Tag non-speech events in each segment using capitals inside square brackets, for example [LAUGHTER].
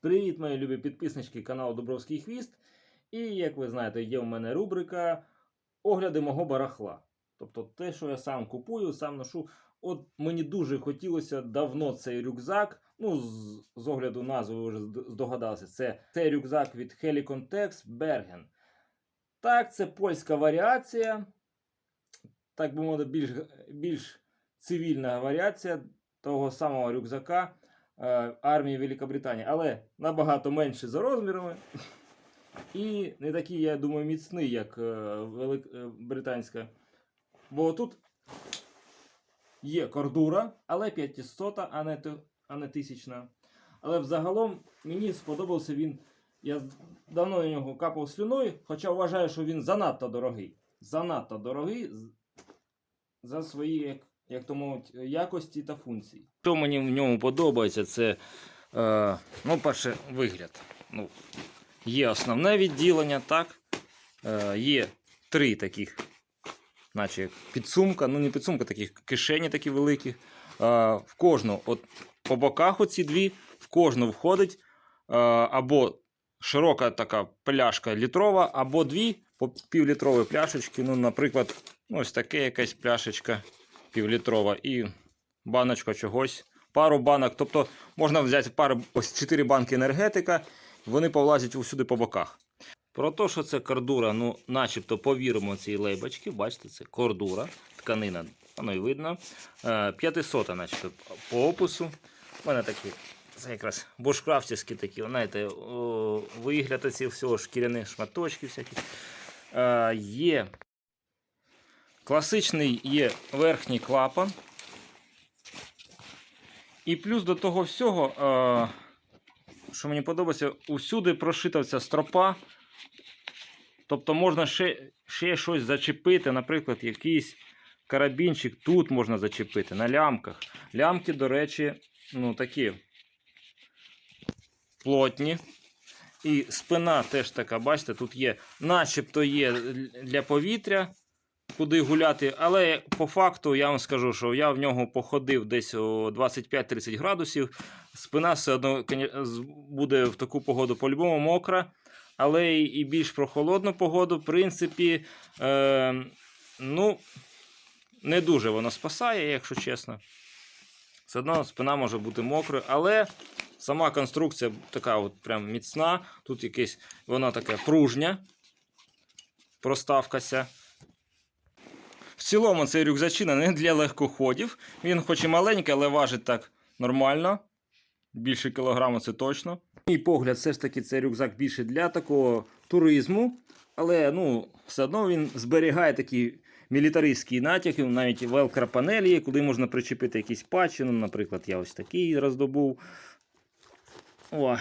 Привіт, мої любі підписнички каналу Дубровський Хвіст. І як ви знаєте, є в мене рубрика Огляди мого барахла. Тобто те, що я сам купую, сам ношу. От мені дуже хотілося давно цей рюкзак. Ну, з, з огляду назви ви вже зд- здогадалися. Це, це рюкзак від Helicon Tex Bergen. Так, це польська варіація. Так би мовити, більш, більш цивільна варіація того самого рюкзака армії Великобританії, але набагато менше за розмірами. І не такий, я думаю, міцний, як е, велик, е, британська. Бо тут є кордура, але 500, а не, а не 1000. Але взагалом мені сподобався він. Я давно на нього капав слюною, хоча вважаю, що він занадто дорогий. Занадто дорогий за свої, як, то мовить, якості та функції. Що мені в ньому подобається, це е, ну, перше, вигляд. Ну, є основне відділення, так. Е, є три таких, наче підсумка, ну не підсумка, таких кишені такі великі. Е, в кожну, от по боках оці дві, в кожну входить е, або широка така пляшка літрова, або дві по півлітрові пляшечки. Ну, наприклад, ось таке якась пляшечка півлітрова і баночка чогось. Пару банок. Тобто можна взяти пару, ось 4 банки енергетика, вони повлазять усюди по боках. Про те, що це кордура, ну, начебто повіримо цій лейбочці, бачите, це кордура, тканина, воно і видно. Е, 500, начебто, по опису. У мене такі, це якраз бушкрафтівські такі, знаєте, вигляд оці всього, шкіряні шматочки всякі. Е, є класичний є верхній клапан. І плюс до того всього, е, що мені подобається, усюди прошита ця стропа. Тобто можна ще, ще щось зачепити, наприклад, якийсь карабінчик тут можна зачепити на лямках. Лямки, до речі, ну такі плотні. І спина теж така, бачите, тут є, начебто є для повітря, куди гуляти. Але по факту я вам скажу, що я в нього походив десь о 25-30 градусів. Спина все одно буде в таку погоду по-любому мокра. Але і більш прохолодну погоду, в принципі, е, ну, не дуже воно спасає, якщо чесно. Все одно спина може бути мокрою, але сама конструкція така от прям міцна. Тут якесь, вона така пружня, проставкася. В цілому цей рюкзачина не для легкоходів. Він хоч і маленький, але важить так нормально. Більше кілограму це точно. Мій погляд, все ж таки, це рюкзак більше для такого туризму. Але ну, все одно він зберігає такі мілітаристські натяки, навіть велкро-панелі куди можна причепити якісь патчі. Ну, наприклад, я ось такий роздобув. О.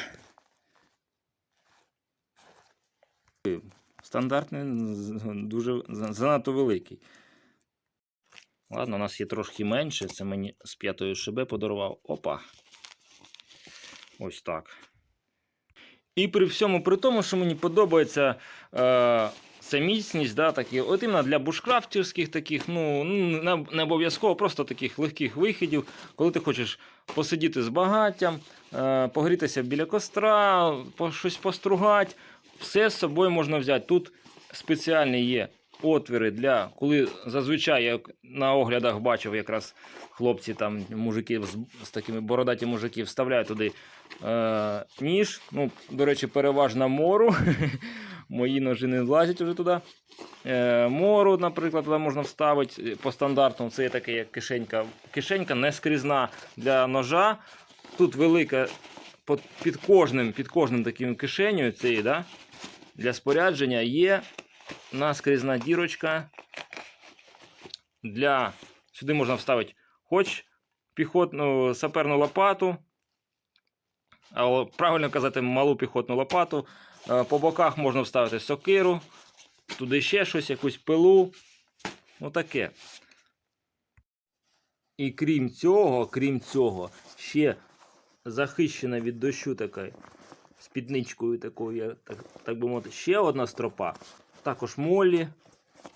Стандартний, дуже занадто великий. Ладно, у нас є трошки менше. Це мені з п'ятої шиби подарував. Опа. Ось так. І при всьому при тому, що мені подобається е, ця міцність, да, такі, от іменно для бушкрафтівських таких, ну, ну, не, обов'язково, просто таких легких вихідів, коли ти хочеш посидіти з багаттям, е, погрітися біля костра, щось постругати, все з собою можна взяти. Тут спеціальні є отвіри для, коли зазвичай я на оглядах бачив якраз хлопці там, мужики з, з такими бородаті мужики вставляють туди е, ніж. Ну, до речі, переважно мору. [LAUGHS] Мої ножі не влазять вже туди. Е, мору, наприклад, туди можна вставити по стандартному. Це є така як кишенька. Кишенька не скрізна для ножа. Тут велика під кожним, під кожним таким кишенею цієї, да, для спорядження є наскрізна дірочка. Для... Сюди можна вставити хоч піхотну саперну лопату, а правильно казати, малу піхотну лопату. Е, По боках можна вставити сокиру, туди ще щось, якусь пилу. Ну таке. І крім цього, крім цього, ще захищена від дощу така спідничкою такою, так, так би мовити, ще одна стропа. Також молі.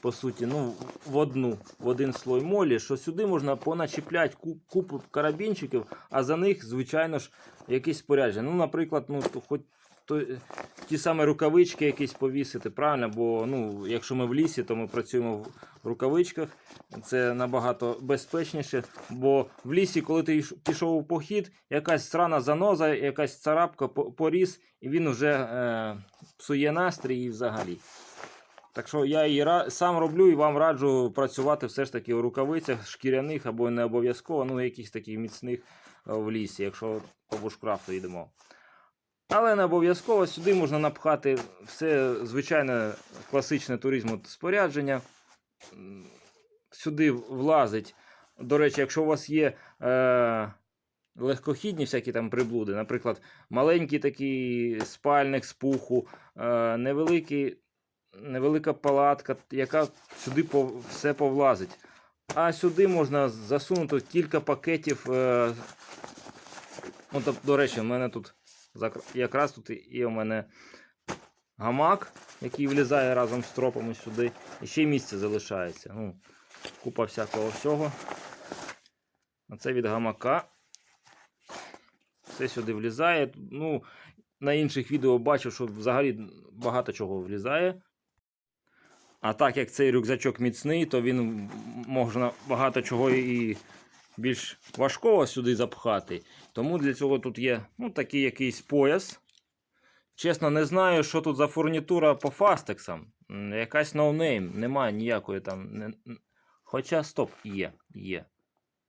по суті, ну, в одну, в один слой молі, що сюди можна поначіпляти купу карабінчиків, а за них, звичайно ж, якісь спорядження. Ну, наприклад, ну, хоч то, е, ті самі рукавички якісь повісити, правильно? Бо ну, якщо ми в лісі, то ми працюємо в рукавичках. Це набагато безпечніше. Бо в лісі, коли ти пішов у похід, якась срана заноза, якась царапка, по- поріз, і він вже е, псує настрій і взагалі. Так що я ра- сам роблю і вам раджу працювати все ж таки у рукавицях, шкіряних або не обов'язково, ну якихось таких міцних е, в лісі, якщо по бушкрафту йдемо. Але не обов'язково сюди можна напхати все звичайне класичне туризму спорядження. Сюди влазить. До речі, якщо у вас є е, легкохідні всякі там приблуди, наприклад, маленький такий спальник з пуху, е, невеликий, невелика палатка, яка сюди все повлазить. А сюди можна засунути кілька пакетів. Е, ну, тобто, до речі, в мене тут якраз тут є у мене гамак, який влізає разом з тропами сюди. І ще місце залишається. Ну, купа всякого всього. А це від гамака. Все сюди влізає. Ну, на інших відео бачив, що взагалі багато чого влізає. А так як цей рюкзачок міцний, то він можна багато чого і більш важкого сюди запхати. Тому для цього тут є ну, такий якийсь пояс. Чесно, не знаю, що тут за фурнітура по фастексам. Якась ноунейм, немає ніякої там. Хоча, стоп, є, є.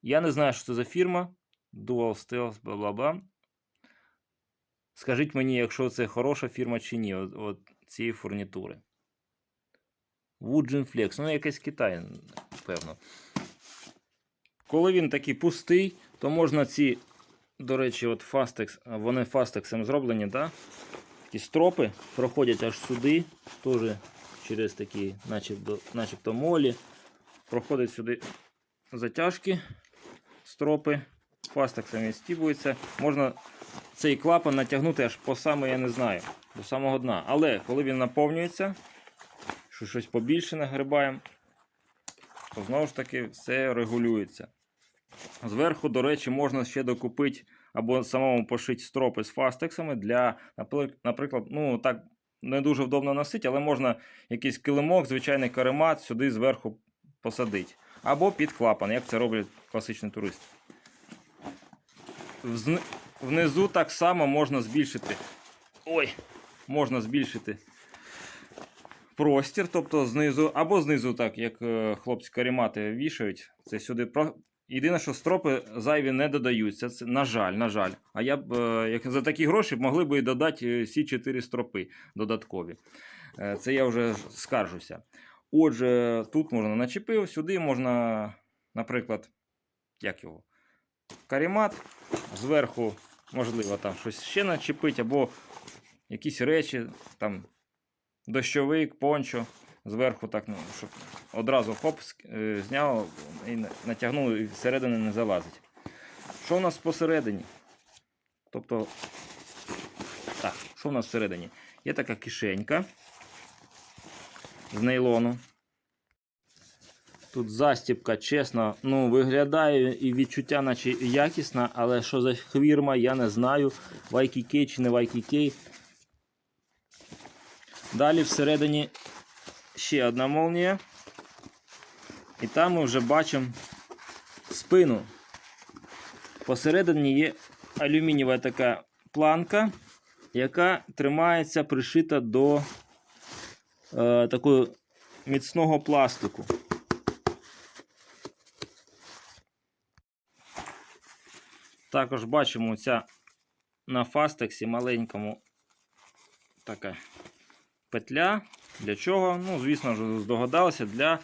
Я не знаю, що це за фірма. Dual Stealth, бла бла бла. Скажіть мені, якщо це хороша фірма чи ні, от, от цієї фурнітури. Woodgen Flex, ну якийсь Китай, певно. Коли він такий пустий, то можна ці, до речі, от Fastex, вони Fastexом зроблені, да? такі стропи проходять аж сюди, теж через такі, начебто, начебто молі. Проходять сюди затяжки, стропи, фастексом відстібуються. Можна цей клапан натягнути аж по саме, я не знаю, до самого дна. Але коли він наповнюється, що щось побільше нагрибаємо, то знову ж таки все регулюється. Зверху, до речі, можна ще докупити або самому пошити стропи з фастексами для, наприклад, ну так не дуже вдобно носити, але можна якийсь килимок, звичайний каремат сюди зверху посадити. Або під клапан, як це роблять класичні туристи. Внизу так само можна збільшити. Ой, можна збільшити простір, тобто знизу, або знизу, так, як е, хлопці каремати вішають. Це сюди. Єдине, що стропи зайві не додаються. Це, на жаль, на жаль. А я б е, як за такі гроші могли б і додати е, всі 4 стропи додаткові. Це я вже скаржуся. Отже, тут можна начепив, сюди можна, наприклад, як його? Каремат, зверху, можливо, там щось ще начепити, або якісь речі, там дощовик, пончо, зверху так, ну, щоб одразу хоп, е, зняв і натягнув, і всередини не залазить. Що у нас посередині? Тобто, так, що у нас всередині? Є така кишенька з нейлону. Тут застібка, чесно, ну, виглядає і відчуття, наче якісна, але що за фірма, я не знаю. YKK чи не YKK. Далі всередині ще одна молнія. І там ми вже бачимо спину. Посередині є алюмінієва така планка, яка тримається пришита до е, такого міцного пластику. Також бачимо ця на фастексі маленькому така петля. Для чого? Ну, звісно ж, здогадалися, для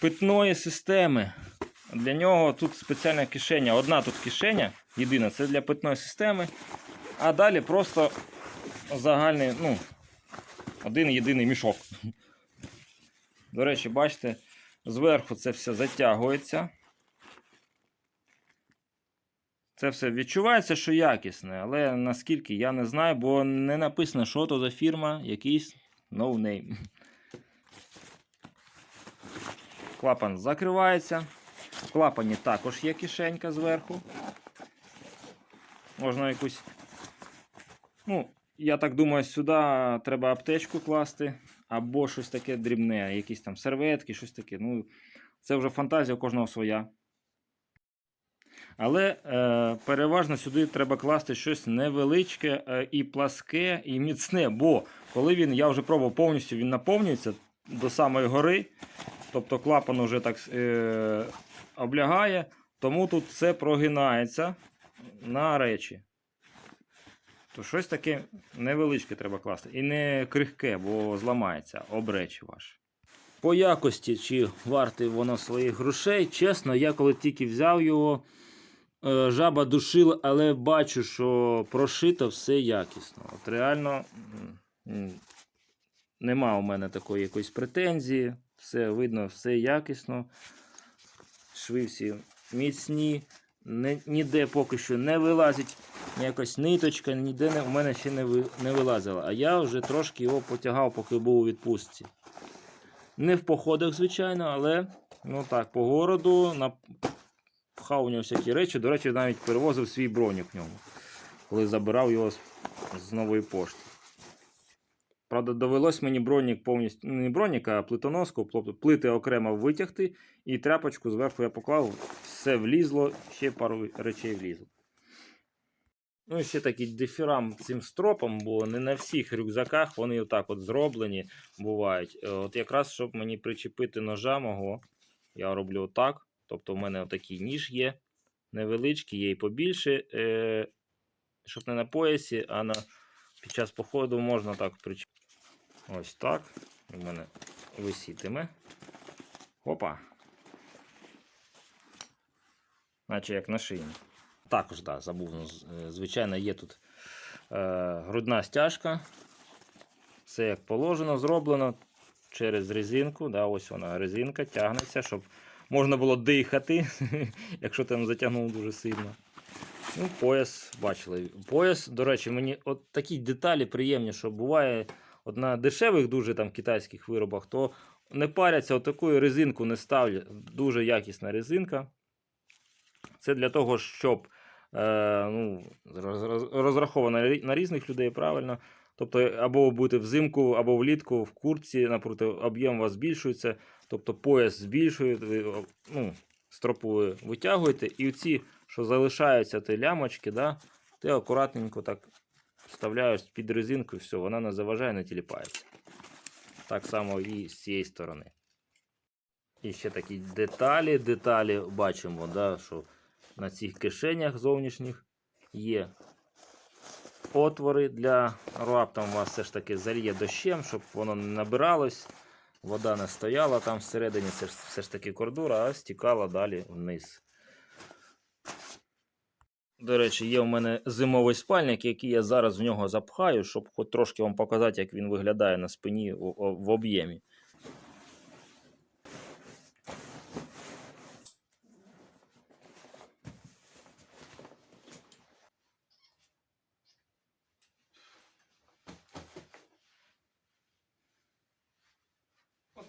питної системи. Для нього тут спеціальна кишеня. Одна тут кишеня, єдина, це для питної системи. А далі просто загальний, ну, один єдиний мішок. До речі, бачите, зверху це все затягується. Це все відчувається, що якісне, але наскільки я не знаю, бо не написано, що то за фірма, якийсь no name. Клапан закривається. В клапані також є кишенька зверху. Можна якусь. Ну, я так думаю, сюди треба аптечку класти, або щось таке дрібне, якісь там серветки, щось таке. Ну, це вже фантазія у кожного своя. Але е, переважно сюди треба класти щось невеличке е, і пласке, і міцне. Бо коли він, я вже пробував повністю, він наповнюється до самої гори. Тобто клапан уже так е, облягає, тому тут все прогинається на речі. То щось таке невеличке треба класти. І не крихке, бо зламається об речі ваші. По якості, чи варте воно своїх грошей, чесно, я коли тільки взяв його, жаба душила, але бачу, що прошито все якісно. От реально нема у мене такої якоїсь претензії. Все видно, все якісно. Шви всі міцні. Ніде поки що не вилазить якась ниточка, ніде не, у мене ще не, ви, не вилазила. А я вже трошки його потягав, поки був у відпустці. Не в походах, звичайно, але ну так, по городу на... пхав у нього всякі речі. До речі, навіть перевозив свій бронік в ньому, коли забирав його з, з нової пошти. Правда, довелось мені бронік повністю, ну, не бронік, а плитоноску, плити окремо витягти, і тряпочку зверху я поклав, все влізло, ще пару речей влізло. Ну і ще такий дифірам цим стропом, бо не на всіх рюкзаках вони отак от зроблені бувають. Е, От якраз, щоб мені причепити ножа мого, я роблю отак. Тобто в мене отакий ніж є, невеличкий, є і побільше, е, щоб не на поясі, а на, під час походу можна так причепити. Ось так. У мене висітиме. Опа. Наче як на шиї. Також, да, забув. ну, е, Звичайно, є тут е, грудна стяжка. Все як положено, зроблено через резинку. Да, ось вона резинка тягнеться, щоб можна було дихати, [LAUGHS] якщо там затягнув дуже сильно. Ну, пояс, бачили. Пояс, до речі, мені от такі деталі приємні, що буває от на дешевих дуже там китайських виробах, то не паряться, отаку резинку не ставлять. Дуже якісна резинка. Це для того, щоб е, ну, роз- роз- розрахована на різних людей, правильно. Тобто, або будете взимку, або влітку в куртці, напроти, об'єм у вас збільшується, тобто пояс збільшуєте, ну, стропу витягуєте, і ці, що залишаються, ті лямочки, да, ти акуратненько так вставляєш під резинку, і все, вона не заважає, не тіліпається. Так само і з цієї сторони. І ще такі деталі, деталі бачимо, да, що на цих кишенях зовнішніх є отвори для раптом вас все ж таки зальє дощем, щоб воно не набиралось, вода не стояла там всередині, це ж все ж таки кордура, а стікала далі вниз. До речі, є в мене зимовий спальник, який я зараз в нього запхаю, щоб хоч трошки вам показати, як він виглядає на спині в об'ємі.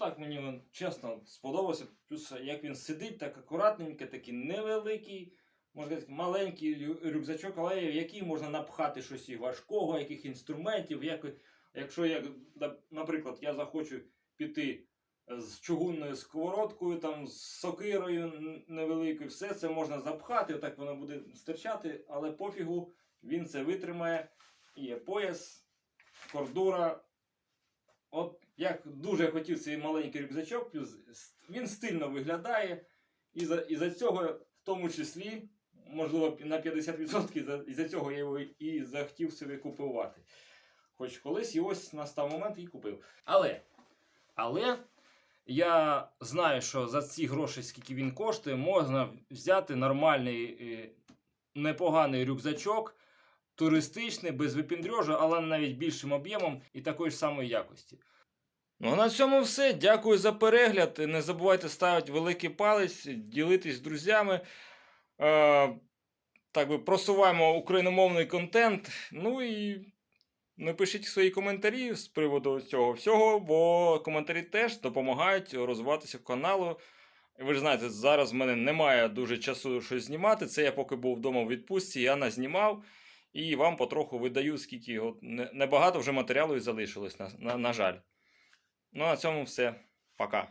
Отак мені він чесно сподобався. Плюс як він сидить, так акуратненько, такий невеликий, можна сказати, маленький рюкзачок, але в який можна напхати щось і важкого, яких інструментів. Як, якщо я, наприклад, я захочу піти з чугунною сковородкою, там, з сокирою невеликою, все це можна запхати, отак воно буде стирчати, але пофігу, він це витримає. Є пояс, кордура. От як дуже хотів цей маленький рюкзачок, він стильно виглядає. І за, і за цього, в тому числі, можливо, на 50% за, і за цього я його і захотів собі купувати. Хоч колись і ось настав момент і купив. Але, але я знаю, що за ці гроші, скільки він коштує, можна взяти нормальний, е, непоганий рюкзачок, туристичний, без випіндрьожу, але навіть більшим об'ємом і такої ж самої якості. Ну, на цьому все. Дякую за перегляд. Не забувайте ставити великий палець, ділитись з друзями. Е, так би просуваємо україномовний контент. Ну і напишіть свої коментарі з приводу цього всього, бо коментарі теж допомагають розвиватися каналу, Ви ж знаєте, зараз в мене немає дуже часу щось знімати. Це я поки був вдома в відпустці, я назнімав і вам потроху видаю, скільки не- небагато вже матеріалу і залишилось, на, на, на жаль. Ну, на цьому все. Пока.